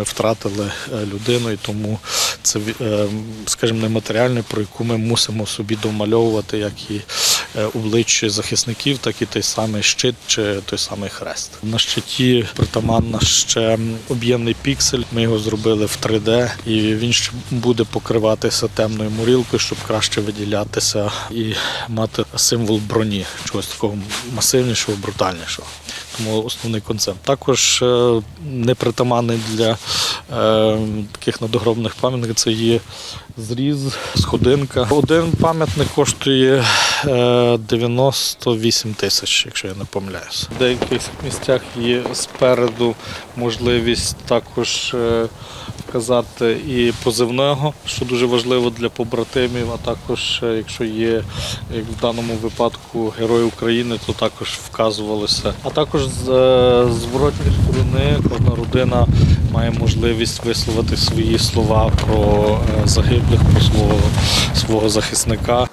ми втратили е, людину, і тому це, е, скажімо, нематеріальне, про яку ми мусимо собі домальовувати як і е, обличчя захисників, так і той самий щит чи той самий хрест. На щиті притаманна ще об'ємний піксель. Ми його зробили в 3D, і він ще буде покриватися темною мурілкою, щоб краще виділятися і мати символ броні, чогось такого масивнішого, брутальнішого. Тому основний концепт. Також е, непритаманний для е, таких надгробних пам'ятників це є зріз, сходинка. Один пам'ятник коштує 98 тисяч, якщо я не помиляюся. В деяких місцях є спереду можливість також е, вказати і позивного, що дуже важливо для побратимів, а також, е, якщо є, як в даному випадку, Герой України, то також вказувалося. А також з е, зворотньої сторони кожна родина має можливість висловити свої слова про е, загиблих, про свого, свого захисника.